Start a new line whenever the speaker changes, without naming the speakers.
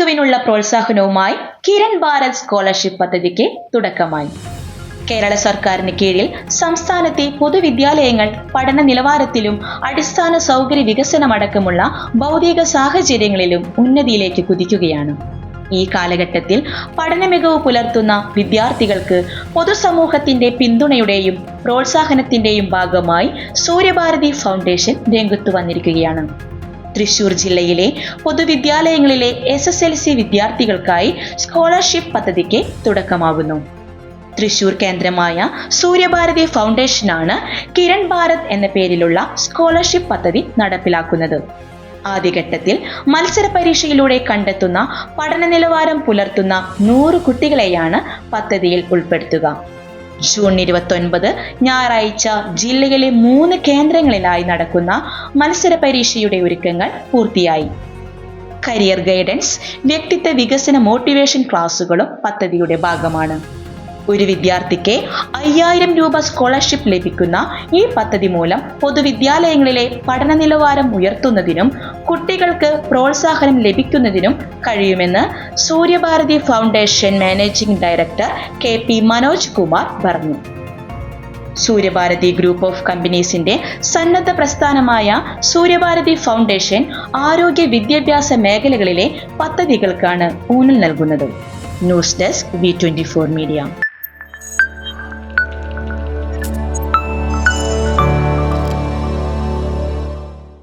മികവിനുള്ള പ്രോത്സാഹനവുമായി കിരൺ ഭാരത് സ്കോളർഷിപ്പ് പദ്ധതിക്ക് തുടക്കമായി. കേരള സർക്കാരിന് കീഴിൽ സംസ്ഥാനത്തെ പൊതുവിദ്യാലയങ്ങൾ പഠന നിലവാരത്തിലും അടിസ്ഥാന സൗകര്യ വികസനമടക്കമുള്ള ഭൗതിക സാഹചര്യങ്ങളിലും ഉന്നതിയിലേക്ക് കുതിക്കുകയാണ്. ഈ കാലഘട്ടത്തിൽ പഠന മികവ് പുലർത്തുന്ന വിദ്യാർത്ഥികൾക്ക് പൊതുസമൂഹത്തിന്റെ പിന്തുണയുടെയും പ്രോത്സാഹനത്തിന്റെയും ഭാഗമായി സൂര്യഭാരതി ഫൗണ്ടേഷൻ രംഗത്തു വന്നിരിക്കുകയാണ്. തൃശൂർ ജില്ലയിലെ പൊതുവിദ്യാലയങ്ങളിലെ എസ് എസ് എൽ സി വിദ്യാർത്ഥികൾക്കായി സ്കോളർഷിപ്പ് പദ്ധതിക്ക് തുടക്കമാകുന്നു തൃശൂർ കേന്ദ്രമായ സൂര്യഭാരതി ഫൗണ്ടേഷനാണ് കിരൺ ഭാരത് എന്ന പേരിലുള്ള സ്കോളർഷിപ്പ് പദ്ധതി നടപ്പിലാക്കുന്നത്. ആദ്യഘട്ടത്തിൽ മത്സര പരീക്ഷയിലൂടെ കണ്ടെത്തുന്ന പഠന നിലവാരം പുലർത്തുന്ന നൂറ് കുട്ടികളെയാണ് പദ്ധതിയിൽ ഉൾപ്പെടുത്തുക. ജൂൺ ഇരുപത്തൊൻപത് ഞായറാഴ്ച ജില്ലയിലെ മൂന്ന് കേന്ദ്രങ്ങളിലായി നടക്കുന്ന മത്സര പരീക്ഷയുടെ ഒരുക്കങ്ങൾ പൂർത്തിയായി. കരിയർ ഗൈഡൻസ് വ്യക്തിത്വ വികസന മോട്ടിവേഷൻ ക്ലാസുകളും പദ്ധതിയുടെ ഭാഗമാണ്. ഒരു വിദ്യാർത്ഥിക്ക് അയ്യായിരം രൂപ സ്കോളർഷിപ്പ് ലഭിക്കുന്ന ഈ പദ്ധതി മൂലം പൊതുവിദ്യാലയങ്ങളിലെ പഠന നിലവാരം ഉയർത്തുന്നതിനും കുട്ടികൾക്ക് പ്രോത്സാഹനം ലഭിക്കുന്നതിനും കഴിയുമെന്ന് Suryabharathi foundation managing director K P Manoj Kumar പറഞ്ഞു. സൂര്യഭാരതി ഗ്രൂപ്പ് ഓഫ് കമ്പനീസിന്റെ സന്നദ്ധ പ്രസ്ഥാനമായ സൂര്യഭാരതി ഫൗണ്ടേഷൻ ആരോഗ്യ വിദ്യാഭ്യാസ മേഖലകളിലെ പദ്ധതികൾക്കാണ് ഊന്നൽ നൽകുന്നത്. News desk V twenty four media.